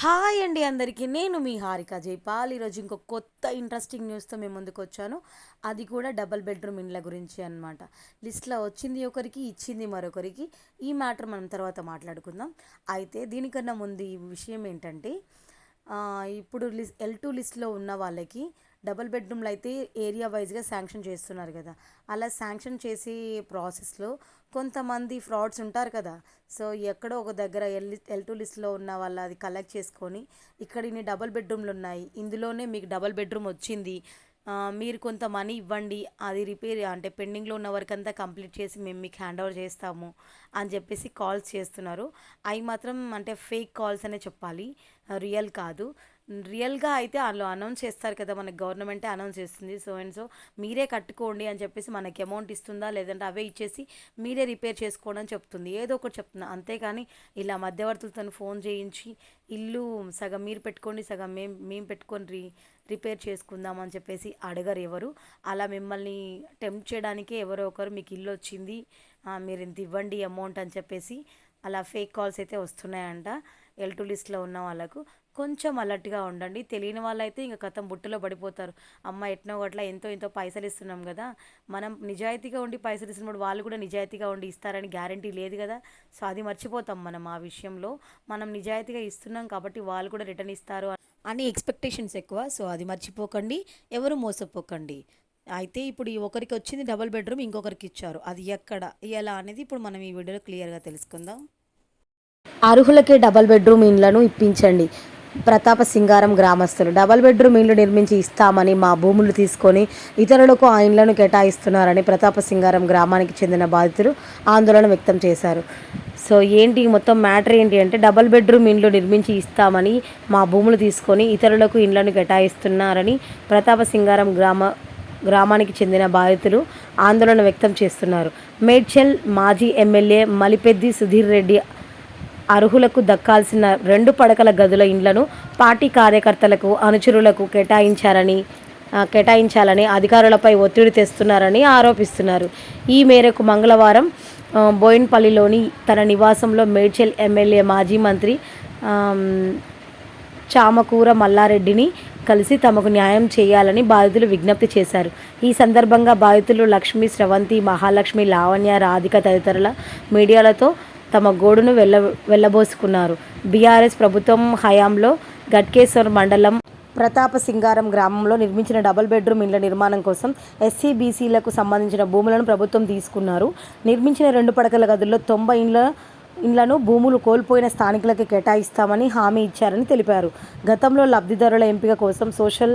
Hi అండి అందరికీ. నేను మీ హారిక జైపాల్. ఈరోజు ఇంకో కొత్త ఇంట్రెస్టింగ్ న్యూస్తో మేము ముందుకు వచ్చాను. అది కూడా డబల్ బెడ్రూమ్ ఇండ్ల గురించి అనమాట లిస్ట్లో వచ్చింది ఒకరికి ఇచ్చింది మరొకరికి. ఈ మ్యాటర్ మనం తర్వాత మాట్లాడుకుందాం. అయితే దీనికన్నా ముందు ఈ విషయం ఏంటంటే ఇప్పుడు లిస్ ఎల్ టూ లిస్ట్లో ఉన్న వాళ్ళకి డబుల్ బెడ్రూమ్లు అయితే ఏరియా వైజ్గా శాంక్షన్ చేస్తున్నారు కదా. అలా శాంక్షన్ చేసే ప్రాసెస్లో కొంతమంది ఫ్రాడ్స్ ఉంటారు కదా. సో ఎక్కడో ఒక దగ్గర ఎల్ ఎల్ టూ లిస్ట్లో ఉన్న వాళ్ళు అది కలెక్ట్ చేసుకొని ఇక్కడ ఇన్ని డబుల్ బెడ్రూమ్లు ఉన్నాయి. ఇందులోనే మీకు డబుల్ బెడ్రూమ్ వచ్చింది. మీరు కొంత మనీ ఇవ్వండి. అది రిపేర్ అంటే పెండింగ్లో ఉన్న వర్క్ అంతా కంప్లీట్ చేసి మేము మీకు హ్యాండ్ ఓవర్ చేస్తాము అని చెప్పేసి కాల్స్ చేస్తున్నారు. అవి మాత్రం అంటే ఫేక్ కాల్స్ అనే చెప్పాలి. రియల్ కాదు. రియల్గా అయితే వాళ్ళు అనౌన్స్ చేస్తారు కదా మనకి గవర్నమెంటే అనౌన్స్ చేస్తుంది. సో అండ్ సో మీరే కట్టుకోండి అని చెప్పేసి మనకి అమౌంట్ ఇస్తుందా లేదంటే అవే ఇచ్చేసి మీరే రిపేర్ చేసుకోండి అని చెప్తుంది. ఏదో ఒకటి చెప్తుంది. అంతేకాని ఇలా మధ్యవర్తులతో ఫోన్ చేయించి ఇల్లు సగం మీరు పెట్టుకోండి సగం మేము మేము పెట్టుకొని రి రిపేర్ చేసుకుందాం అని చెప్పేసి అడగరు ఎవరు. అలా మిమ్మల్ని టెంప్ట్ చేయడానికే ఎవరో ఒకరు మీకు ఇల్లు వచ్చింది మీరు ఇంత ఇవ్వండి అమౌంట్ అని చెప్పేసి అలా ఫేక్ కాల్స్ అయితే వస్తున్నాయంట. ఎల్ టూ లిస్ట్లో ఉన్న వాళ్ళకు. కొంచెం అలర్ట్గా ఉండండి. తెలియని వాళ్ళైతే ఇంకా కథం బుట్టలో పడిపోతారు. అమ్మ ఎట్నో గట్ల ఎంతో ఎంతో పైసలు ఇస్తున్నాం కదా మనం నిజాయితీగా ఉండి పైసలు ఇస్తున్నప్పుడు వాళ్ళు కూడా నిజాయితీగా ఉండి ఇస్తారని గ్యారంటీ లేదు కదా సో అది మర్చిపోతాం మనం ఆ విషయంలో. మనం నిజాయితీగా ఇస్తున్నాం కాబట్టి వాళ్ళు కూడా రిటర్న్ ఇస్తారు. అని ఎక్స్పెక్టేషన్స్ ఎక్కువ. సో అది మర్చిపోకండి. ఎవరు మోసపోకండి. అయితే ఇప్పుడు ఈ ఒకరికి వచ్చింది డబుల్ బెడ్రూమ్ ఇంకొకరికి ఇచ్చారు. అది ఎక్కడ? ఎలా అనేది ఇప్పుడు మనం ఈ వీడియోలో క్లియర్గా తెలుసుకుందాం. అర్హులకే డబల్ బెడ్రూమ్ ఇండ్లను ఇప్పించండి. ప్రతాప సింగారం గ్రామస్తులు. డబల్ బెడ్రూమ్ ఇండ్లు నిర్మించి ఇస్తామని మా భూములు తీసుకొని ఇతరులకు ఆ ఇండ్లను కేటాయిస్తున్నారని ప్రతాప సింగారం గ్రామానికి చెందిన బాధితులు ఆందోళన వ్యక్తం చేశారు. సో ఏంటి మొత్తం మ్యాటర్ ఏంటి అంటే డబల్ బెడ్రూమ్ ఇండ్లు నిర్మించి ఇస్తామని మా భూములు తీసుకొని ఇతరులకు ఇండ్లను కేటాయిస్తున్నారని ప్రతాప సింగారం గ్రామ గ్రామానికి చెందిన బాధితులు ఆందోళన వ్యక్తం చేస్తున్నారు. మేడ్చల్ మాజీ ఎమ్మెల్యే మలిపెద్ది సుధీర్ రెడ్డి అర్హులకు దక్కాల్సిన రెండు పడకల గదుల ఇండ్లను పార్టీ కార్యకర్తలకు అనుచరులకు కేటాయించారని కేటాయించాలని అధికారులపై ఒత్తిడి తెస్తున్నారని ఆరోపిస్తున్నారు. ఈ మేరకు మంగళవారం బోయిన్పల్లిలోని తన నివాసంలో మేడ్చల్ ఎమ్మెల్యే మాజీ మంత్రి చామకూర మల్లారెడ్డిని కలిసి తమకు న్యాయం చేయాలని బాధితులు విజ్ఞప్తి చేశారు. ఈ సందర్భంగా బాధితులు లక్ష్మి స్రవంతి మహాలక్ష్మి లావణ్య రాధిక తదితరుల మీడియాలతో తమ గోడును వెళ్ళ వెళ్ళబోసుకున్నారు బీఆర్ఎస్ ప్రభుత్వం హయాంలో గట్కేశ్వర్ మండలం ప్రతాప సింగారం గ్రామంలో నిర్మించిన డబుల్ బెడ్రూమ్ ఇండ్ల నిర్మాణం కోసం ఎస్సీ బీసీలకు సంబంధించిన భూములను ప్రభుత్వం తీసుకున్నారు. నిర్మించిన రెండు పడకల గదుల్లో తొంభై ఇండ్ల ఇండ్లను భూములు కోల్పోయిన స్థానికులకు కేటాయిస్తామని హామీ ఇచ్చారని తెలిపారు. గతంలో లబ్ధిదారుల ఎంపిక కోసం సోషల్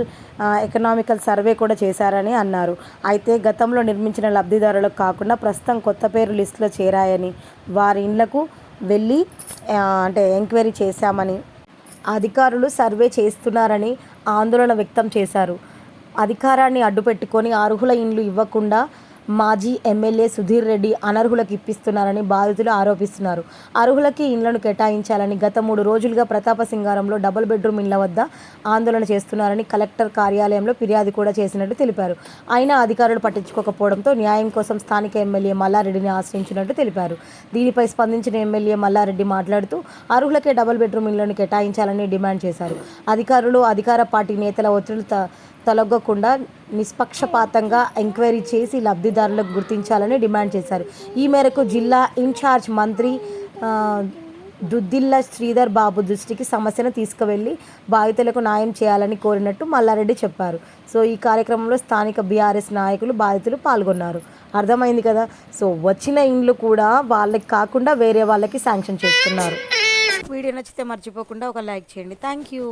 ఎకనామికల్ సర్వే కూడా చేశారని అన్నారు. అయితే గతంలో నిర్మించిన లబ్ధిదారులకు కాకుండా ప్రస్తుతం కొత్త పేరు లిస్టులో చేరాయని వారి ఇండ్లకు వెళ్ళి అంటే ఎంక్వైరీ చేశామని అధికారులు సర్వే చేస్తున్నారని ఆందోళన వ్యక్తం చేశారు. అధికారాన్ని అడ్డుపెట్టుకొని అర్హుల ఇండ్లు ఇవ్వకుండా మాజీ ఎమ్మెల్యే సుధీర్ రెడ్డి అనర్హులకు ఇప్పిస్తున్నారని బాధితులు ఆరోపిస్తున్నారు. అర్హులకి ఇండ్లను కేటాయించాలని గత మూడు రోజులుగా ప్రతాప సింగారంలో డబుల్ బెడ్రూమ్ ఇండ్ల వద్ద ఆందోళన చేస్తున్నారని కలెక్టర్ కార్యాలయంలో ఫిర్యాదు కూడా చేసినట్టు తెలిపారు. అయినా అధికారులు పట్టించుకోకపోవడంతో న్యాయం కోసం స్థానిక ఎమ్మెల్యే మల్లారెడ్డిని ఆశ్రయించినట్టు తెలిపారు. దీనిపై స్పందించిన ఎమ్మెల్యే మల్లారెడ్డి మాట్లాడుతూ అర్హులకే డబుల్ బెడ్రూమ్ ఇండ్లను కేటాయించాలని డిమాండ్ చేశారు. అధికారులు అధికార పార్టీ నేతల ఒత్తిడి త- తొలగకుండా నిష్పక్షపాతంగా ఎంక్వైరీ చేసి లబ్ధిదారులకు గుర్తించాలని డిమాండ్ చేశారు. ఈ మేరకు జిల్లా ఇన్ఛార్జ్ మంత్రి దుద్దిల్ల శ్రీధర్ బాబు దృష్టికి సమస్యను తీసుకువెళ్ళి బాధితులకు న్యాయం చేయాలని కోరినట్టు మల్లారెడ్డి చెప్పారు. సో ఈ కార్యక్రమంలో స్థానిక బీఆర్ఎస్ నాయకులు బాధితులు పాల్గొన్నారు. అర్థమైంది కదా? సో వచ్చిన ఇండ్లు కూడా వాళ్ళకి కాకుండా వేరే వాళ్ళకి శాంక్షన్ చేస్తున్నారు. వీడియో నచ్చితే మర్చిపోకుండా ఒక లైక్ చేయండి. Thank you.